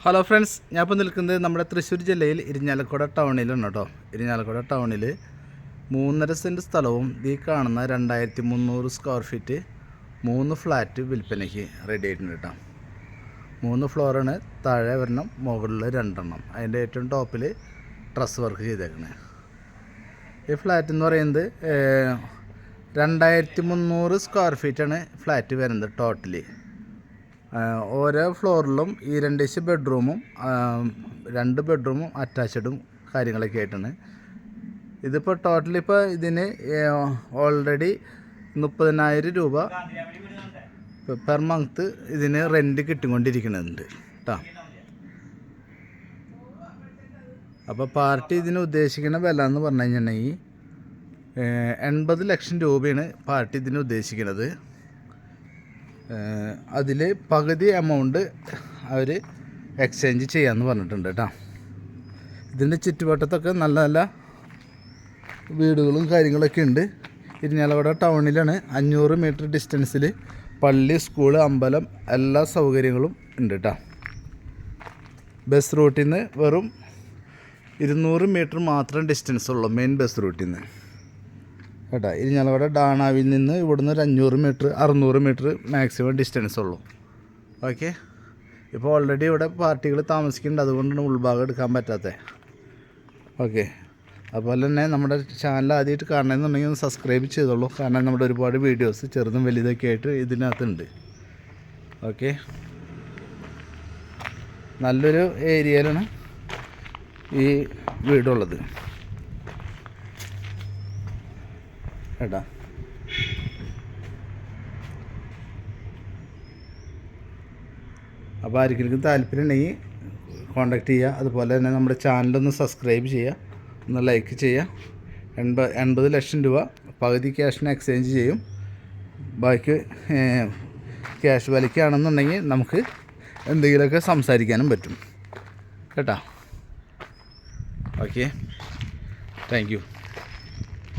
Hello friends ഞാൻ ഇപ്പോൾ നിൽക്കുന്നത് നമ്മുടെ തൃശ്ശൂർ ജില്ലയിൽ ഇരിഞ്ഞാലക്കുട ടൗണിലാണ് കേട്ടോ. ഇരിഞ്ഞാലക്കുട ടൗണിൽ മൂന്നര സെന്റ് സ്ഥലവും ഈ കാണുന്ന രണ്ടായിരത്തി മുന്നൂറ് സ്ക്വയർ ഫീറ്റ് മൂന്ന് ഫ്ലാറ്റ് വിൽപ്പനയ്ക്ക് റെഡി ആയിട്ടുണ്ട് കേട്ടോ. മൂന്ന് ഫ്ലോറാണ് താഴെ വരണം മുകളിൽ രണ്ടെണ്ണം. അതിന്റെ ഏറ്റവും ടോപ്പിൽ ഡ്രസ് വർക്ക് ചെയ്തേക്കണേ. ഈ ഫ്ലാറ്റ് എന്ന് പറയുന്നത് രണ്ടായിരത്തി മുന്നൂറ് സ്ക്വയർ ഫീറ്റാണ് ഫ്ലാറ്റ് വരുന്നത് ടോട്ടലി ഓരോ ഫ്ലോറിലും ഈ രണ്ട് ബെഡ്റൂമും രണ്ട് ബെഡ്റൂമും അറ്റാച്ചഡും കാര്യങ്ങളൊക്കെ ആയിട്ടാണ്. ഇതിപ്പോൾ ടോട്ടൽ ഇപ്പോൾ ഇതിന് ഓൾറെഡി മുപ്പതിനായിരം രൂപ പെർ മന്ത് ഇതിന് റെന്റ് കിട്ടിക്കൊണ്ടിരിക്കുന്നുണ്ട് കേട്ടോ അപ്പോൾ പാർട്ടി ഇതിന് ഉദ്ദേശിക്കുന്ന വില എന്ന് പറഞ്ഞു കഴിഞ്ഞിട്ടുണ്ടെങ്കിൽ എൺപത് ലക്ഷം രൂപയാണ് പാർട്ടി ഇതിന് ഉദ്ദേശിക്കുന്നത്. അതിൽ പകുതി എമൗണ്ട് അവർ എക്സ്ചേഞ്ച് ചെയ്യാമെന്ന് പറഞ്ഞിട്ടുണ്ട് കേട്ടോ. ഇതിന്റെ ചുറ്റുവട്ടത്തൊക്കെ നല്ല നല്ല വീടുകളും കാര്യങ്ങളൊക്കെ ഉണ്ട്. ഇരിഞ്ഞാലക്കുട ടൗണിലാണ്. അഞ്ഞൂറ് മീറ്റർ ഡിസ്റ്റൻസിൽ പള്ളി സ്കൂൾ അമ്പലം എല്ലാ സൗകര്യങ്ങളും ഉണ്ട് കേട്ടോ. ബസ് റൂട്ടിൽ നിന്ന് വെറും ഇരുന്നൂറ് മീറ്റർ മാത്രം ഡിസ്റ്റൻസ് ഉള്ളൂ മെയിൻ ബസ് റൂട്ടിൽ നിന്ന് കേട്ടോ. ഇരിഞ്ഞാലക്കുട ഡാണാവിൽ നിന്ന് ഇവിടുന്ന് ഒരു അഞ്ഞൂറ് മീറ്റർ അറുന്നൂറ് മീറ്റർ മാക്സിമം ഡിസ്റ്റൻസ് ഉള്ളൂ. ഓക്കെ ഇപ്പോൾ ഓൾറെഡി ഇവിടെ പാർട്ടികൾ താമസിക്കുന്നുണ്ട്. അതുകൊണ്ടാണ് ഉൾഭാഗം എടുക്കാൻ പറ്റാത്തത് ഓക്കെ അതുപോലെ തന്നെ നമ്മുടെ ചാനൽ ആദ്യമായിട്ട് കാണണമെന്നുണ്ടെങ്കിൽ ഒന്ന് സബ്സ്ക്രൈബ് ചെയ്തോളൂ. കാരണം നമ്മുടെ ഒരുപാട് വീഡിയോസ് ചെറുതും വലുതൊക്കെ ആയിട്ട് ഇതിനകത്തുണ്ട്. ഓക്കെ നല്ലൊരു ഏരിയയിലാണ് ഈ വീടുള്ളത്. കേട്ടാ. അപ്പോൾ ആർക്കെങ്കിലും താല്പര്യം ഉണ്ടെങ്കിൽ കോണ്ടാക്ട് ചെയ്യുക. അതുപോലെ തന്നെ നമ്മുടെ ചാനലൊന്ന് സബ്സ്ക്രൈബ് ചെയ്യുക. ഒന്ന് ലൈക്ക് ചെയ്യുക. എൺപത് എൺപത് ലക്ഷം രൂപ പകുതി ക്യാഷിന് എക്സ്ചേഞ്ച് ചെയ്യും. ബാക്കി ക്യാഷ് വിലയ്ക്കാണെന്നുണ്ടെങ്കിൽ നമുക്ക് എന്തെങ്കിലുമൊക്കെ സംസാരിക്കാനും പറ്റും. കേട്ടോ. Okay thank you